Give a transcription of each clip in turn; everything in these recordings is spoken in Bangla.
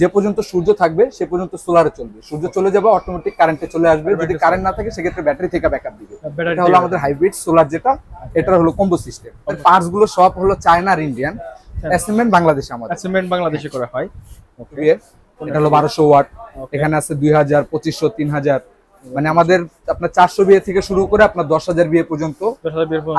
যে পর্যন্ত সূর্য থাকবে সে পর্যন্ত সোলার চলবে। সূর্য চলে যাবে অটোমেটিক কারেন্টে চলে আসবে। যদি কারেন্ট না থাকে সেক্ষেত্রে ব্যাটারি থেকে ব্যাকআপ দিবে। এটা হলো আমাদের হাইব্রিড সোলার যেটা এটা হলো কম্বো সিস্টেম পার্টসগুলো সব হলো চায়নার ইন্ডিয়ান অ্যাসেম্বলেন্ট বাংলাদেশে আমাদের। সিমেন্ট বাংলাদেশে করা হয়। ওকে এটা হলো বারোশো ওয়াট। এখানে আছে দুই হাজার পঁচিশশো তিন হাজার। মানে আমাদের আপনার চারশো বিয়ে থেকে শুরু করে আপনার দশ হাজার বিয়ে পর্যন্ত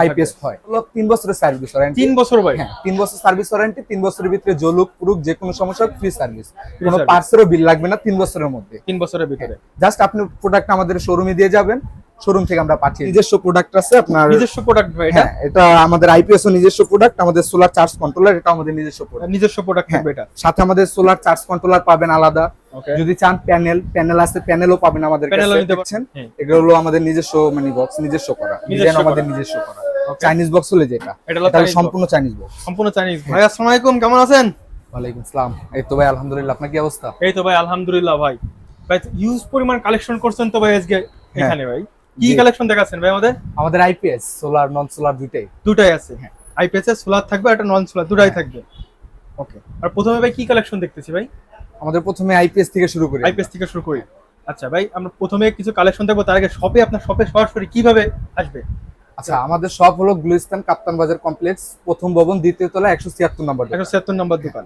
আইপিএস হয়। তিন বছরের সার্ভিস ওয়ারেন্টি তিন বছর ভাই হ্যাঁ তিন বছর সার্ভিস ওয়ারেন্টি তিন বছরের ভিতরে জলুক পুরুক যে কোনো সমস্যা ফ্রি সার্ভিস কোনো। পার্টসেরও বিল লাগবে না তিন বছরের মধ্যে। তিন বছরের ভিতরে। জাস্ট আপনি প্রোডাক্ট আমাদের শোরুমে দিয়ে যাবেন শোরুম থেকে আমরা পাঠিয়ে নিজস্ব প্রোডাক্ট আছে আপনার নিজস্ব প্রোডাক্ট ভাই এটা? হ্যাঁ এটা আমাদের আইপিএস ও নিজস্ব প্রোডাক্ট আমাদের সোলার চার্জ কন্ট্রোলার এটা আমাদের নিজস্ব প্রোডাক্ট নিজস্ব প্রোডাক্ট হ্যাঁ। থাকবে এটা। সাথে আমাদের সোলার চার্জ কন্ট্রোলার পাবেন আলাদা। যদি চান প্যানেল প্যানেল আছে প্যানেলও পাবেন আমাদের কাছে। দেখছেন? হ্যাঁ। এগুলো হলো আমাদের নিজস্ব মানে বক্স নিজস্ব করা। ডিজাইন আমাদের নিজস্ব করা। চাইনিজ বক্স হলে যেটা। এটা সম্পূর্ণ চাইনিজ বক্স সম্পূর্ণ চাইনিজ ভাই আসসালামু আলাইকুম কেমন আছেন? ওয়ালাইকুম আসসালাম। এই তো ভাই আলহামদুলিল্লাহ। আপনার কি অবস্থা? এই তো ভাই আলহামদুলিল্লাহ ভাই। ভাই ইউজ পরিমাণ কালেকশন করছেন তো ভাই আজকে এখানে ভাই। কি কালেকশন দেখাচ্ছেন ভাই আমাদের? আমাদের আইপিএস সোলার নন সোলার দুইটাই। দুটাই আছে। হ্যাঁ। আইপিএস এর সোলার থাকবে একটা নন সোলার দুটাই হ্যাঁ। থাকবে। ওকে আর প্রথমে ভাই কি কালেকশন দেখতেছি ভাই? আমাদের প্রথমে আইপিএস থেকে শুরু করি আইপিএস থেকে শুরু করি। আচ্ছা ভাই আমরা প্রথমে কিছু কালেকশন দেখব তার আগে শপে আপনার শপে সরাসরি কীভাবে আসবে? আচ্ছা আমাদের সব হলো গুলিস্তান কাপ্তান বাজার কমপ্লেক্স প্রথম ভবন দ্বিতীয় তলা একশো ছিয়াত্তর নম্বর একশো ছিয়াত্তর নম্বর দোকান।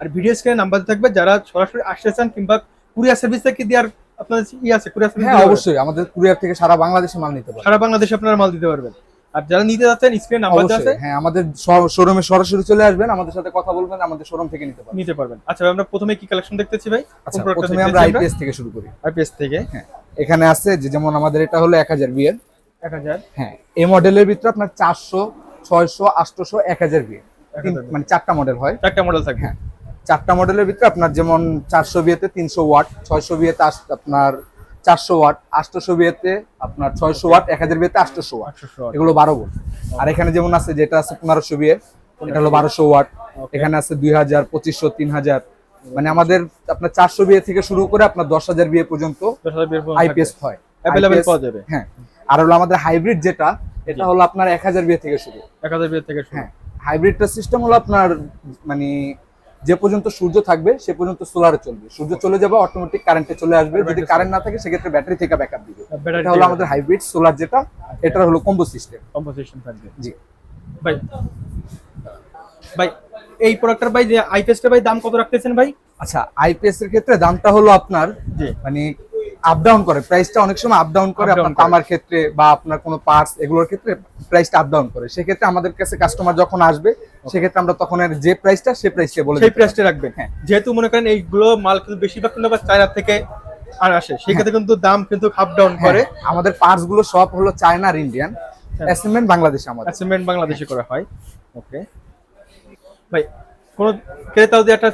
আর ভিডিও স্ক্রিনে নাম্বার থাকবে যারা সরাসরি আসতে চান কিংবা কুরিয়ার সার্ভিস থেকে দেওয়ার আপনার ই আছে কুরিয়ার সার্ভিস হ্যাঁ অবশ্যই আমাদের কুরিয়ার থেকে সারা বাংলাদেশে মাল নিতে পারবে। সারা বাংলাদেশে আপনারা মাল দিতে পারবেন। আর যারা নিতে যাচ্ছেন স্ক্রিনে নাম্বার আছে হ্যাঁ আমাদের শোরুমে সরাসরি চলে আসবেন আমাদের সাথে কথা বলবেন আমাদের শোরুম থেকে নিতে পারবেন। নিতে পারবেন। আচ্ছা আমরা প্রথমে কি কালেকশন দেখতেছি ভাই? আচ্ছা প্রথমে আমরা আইপিএস থেকে শুরু করি। আইপিএস থেকে। এখানে আছে যে যেমন আমাদের এটা হলো এক হাজার বিয়ের এক হাজার। হ্যাঁ এই মডেলের ভিতরে আপনার চারশো ছয়শো আটশোশো এক হাজার বিয়ে মানে চারটা মডেল হয়। চারটা মডেল থাকবে। হ্যাঁ চারটা মডেলের ভিতরে আপনার যেমন চারশো বিয়েতে তিনশো ওয়াট ছয়শো বিয়েতে আস- আপনার চারশো ওয়াট আটশোশো বিয়েতে আপনার ছয়শো ওয়াট এক হাজার বিয়েতে আটশোশো ওয়াট। এগুলো বারো ভোল্ট। আর এখানে যেমন আছে যেটা আছে পনেরোশো বিয়ে এটা হলো বারোশো ওয়াট। এখানে আছে দুই হাজার পঁচিশশো তিন হাজার। মানে আমাদের আপনার চারশো বিয়ে থেকে শুরু করে আপনার দশ হাজার বিয়ে পর্যন্ত আইপিএস হয়। পাওয়া যাবে। হ্যাঁ। আর হলো আমাদের হাইব্রিড যেটা এটা হলো আপনার এক হাজার বিয়ে থেকে শুরু। এক হাজার বের থেকে হ্যাঁ। হাইব্রিডটা সিস্টেম হলো আপনার মানে যে পর্যন্ত সূর্য থাকবে সে পর্যন্ত সোলারে চলবে। সূর্য চলে যাবে অটোমেটিক কারেন্টে চলে আসবে। যদি কারেন্ট না থাকে সেক্ষেত্রে ব্যাটারি থেকে ব্যাকআপ দিবে। এটা হলো আমাদের হাইব্রিড সোলার যেটা এটা হলো কম্বো সিস্টেম কম্পোজিশন থাকবে। জি। ভাই ভাই এই প্রোডাক্টটার ভাই যে আইপিএসটা ভাই দাম কত রাখতেছেন ভাই? আচ্ছা আইপিএস এর ক্ষেত্রে দামটা হলো আপনার জি। মানে আপ ডাউন করে। প্রাইসটা অনেক সময় আপ ডাউন করে আপনার। তামার ক্ষেত্রে বা আপনার কোনো পার্টস এগুলোর ক্ষেত্রে প্রাইসটা আপ ডাউন করে। সেক্ষেত্রে আমাদের কাছে কাস্টমার যখন আসবে সেক্ষেত্রে আমরা তখন এর যে প্রাইসটা সে প্রাইসটা বলে সেই প্রাইসটা রাখবেন। হ্যাঁ। যেহেতু মনে করেন এইগুলো মাল কিন্তু বেশিরভাগ কিন্তু চায়না থেকে আর আসে সেক্ষেত্রে কিন্তু দাম কিন্তু আপ ডাউন করে। হ্যাঁ, আমাদের পার্টসগুলো সব হলো চায়না আর ইন্ডিয়ান হ্যাঁ। বাংলাদেশে আমাদের। অ্যাসেম্বলেন্ট বাংলাদেশে করা হয়। ওকে ভাই কোন ক্রেতা যদি একটা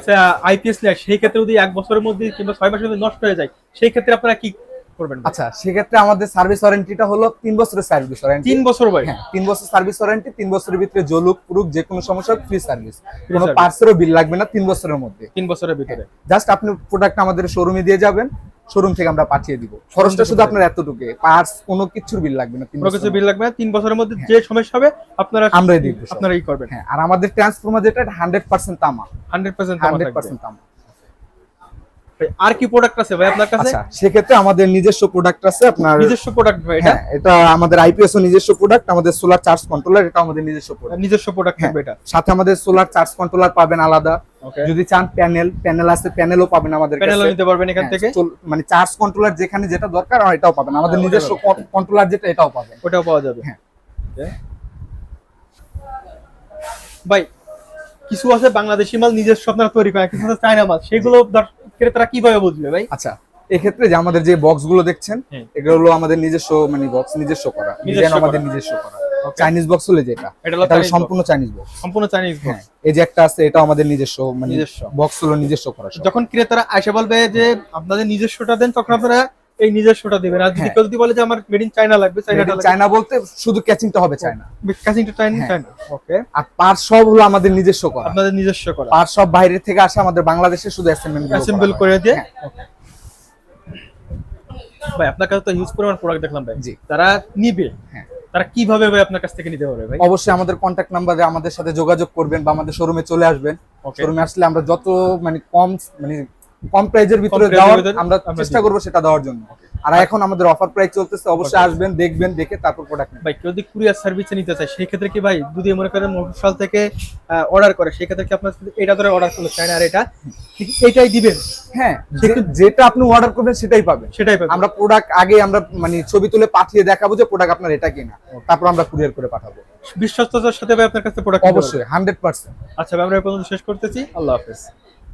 আইপিএস নেয় সেই ক্ষেত্রে যদি এক বছরের মধ্যে কিংবা ছয় মাসের মধ্যে নষ্ট হয়ে যায় সেই ক্ষেত্রে আপনারা কি করবেন? আচ্ছা সেক্ষেত্রে আমাদের সার্ভিস ওয়ারেন্টিটা হলো তিন বছরের সার্ভিস ওয়ারেন্টি তিন বছর ভাই। হ্যাঁ তিন বছর সার্ভিস ওয়ারেন্টি তিন বছরের ভিতরে জলুক পুরুক যে কোনো সমস্যা ফ্রি সার্ভিস কোনো। পার্টসেরও বিল লাগবে না তিন বছরের মধ্যে। তিন বছরের ভিতরে। জাস্ট আপনি প্রোডাক্ট আমাদের শোরুমে দিয়ে যাবেন শোরুম থেকে আমরা পাঠিয়ে দিব। খরচটা শুধু আপনার এতটুকু পার্টস কোনো কিছুর বিল লাগবে না কোনো কিছু বিল লাগবে না তিন বছরের মধ্যে যে সমস্যা হবে আপনারা আমরাই দিব সব। আপনারা করবেন। হ্যাঁ আর আমাদের ট্রান্সফরমার যেটা হান্ড্রেড পার্সেন্ট তামা। তামা। আর কি প্রোডাক্ট আছে ভাই আপনার কাছে? আচ্ছা সেক্ষেত্রে আমাদের নিজস্ব প্রোডাক্ট আছে আপনার নিজস্ব প্রোডাক্ট ভাই এটা? হ্যাঁ এটা আমাদের আইপিএস ও নিজস্ব প্রোডাক্ট আমাদের সোলার চার্জ কন্ট্রোলার এটা আমাদের নিজস্ব প্রোডাক্ট নিজস্ব প্রোডাক্ট হ্যাঁ। থাকবে এটা? সাথে আমাদের সোলার চার্জ কন্ট্রোলার পাবেন আলাদা। যদি চান প্যানেল প্যানেল আছে প্যানেলও পাবেন আমাদের প্যানেলও নিতে পারবেন এখান হ্যাঁ, থেকে? মানে চার্জ কন্ট্রোলার যেখানে যেটা দরকার এটাও পাবেন। আমাদের হ্যাঁ, নিজস্ব কন্ট্রোলার যেটা এটাও পাবেন। ওটাও পাওয়া যাবে। হ্যাঁ। ভাই কিছু আছে বাংলাদেশি মাল নিজস্ব আপনারা তৈরি করেন কিছু আছে চায়না মাল সেগুলো ক্রেতারা কীভাবে বুঝবে ভাই? আচ্ছা এক্ষেত্রে যে আমাদের যে বক্সগুলো দেখছেন এগুলো হলো আমাদের নিজস্ব মানে বক্স নিজস্ব করা। ডিজাইন আমাদের নিজস্ব করা। চাইনিজ বক্স হলে যেটা এটা সম্পূর্ণ চাইনিজ বক্স সম্পূর্ণ চাইনিজ হ্যাঁ এই যে একটা আছে এটা আমাদের নিজস্ব মানে নিজস্ব। বক্স হলো নিজস্ব করা যখন ক্রেতারা আসে বলবে যে আপনাদের নিজস্বটা দেন তখন আপনারা এই নিজস্বটা দিবেন। আর যদি হ্যাঁ। কেউ যদি বলে যে আমার মেড ইন চায়না লাগবে চায়নাটা চায়না বলতে শুধু ক্যাচিংটা হবে চায়না কাজিংটা চায়না। চায়না ওকে আর পার সব হলো আমাদের নিজস্ব করা। আপনাদের নিজস্ব করা। পার সব বাইরে থেকে আসে আমাদের বাংলাদেশে শুধু অ্যাসেম্বল অ্যাসেম্বল করে দিয়ে? হ্যাঁ। ভাই আপনার কাছে তো হিউজ পরিমাণ প্রোডাক্ট দেখলাম ভাই। জি। তারা নিবে। হ্যাঁ। তারা কীভাবে ভাই আপনার কাছ থেকে নিতে পারবে ভাই? অবশ্যই আমাদের কন্ট্যাক্ট নাম্বারে আমাদের সাথে যোগাযোগ করবেন বা আমাদের শোরুমে চলে আসবেন। শোরুমে আসলে আমরা যত মানে কম মানে কম প্রাইজের ভিতরে দেওয়ার আমরা চেষ্টা। করব সেটা দেওয়ার জন্য। আর এখন আমাদের অফার প্রাইস চলতেছে অবশ্যই আসবেন দেখবেন দেখে তারপর প্রোডাক্ট ভাই যদি কুরিয়ার সার্ভিসে নিতে চায় সেই ক্ষেত্রে কি ভাই যদি মনে করেন মফস্বল থেকে অর্ডার করে সেই ক্ষেত্রে কি আপনার এটা ধরে অর্ডার করতে চায় না আর এটা? ঠিক এইটাই দিবেন? হ্যাঁ যেটা আপনি অর্ডার করবেন সেটাই পাবেন। সেটাই পাবেন। আমরা প্রোডাক্ট আগে আমরা মানে ছবি তুলে পাঠিয়ে দেখাবো যে প্রোডাক্ট আপনার এটা কিনা। তারপর আমরা কুরিয়ার করে পাঠাবো। বিশ্বস্ততার সাথে ভাই আপনার কাছে প্রোডাক্ট অবশ্যই হান্ড্রেড পার্সেন্ট আচ্ছা ভাই আমরা এই পর্যন্ত শেষ করতেছি। আল্লাহ হাফেজ।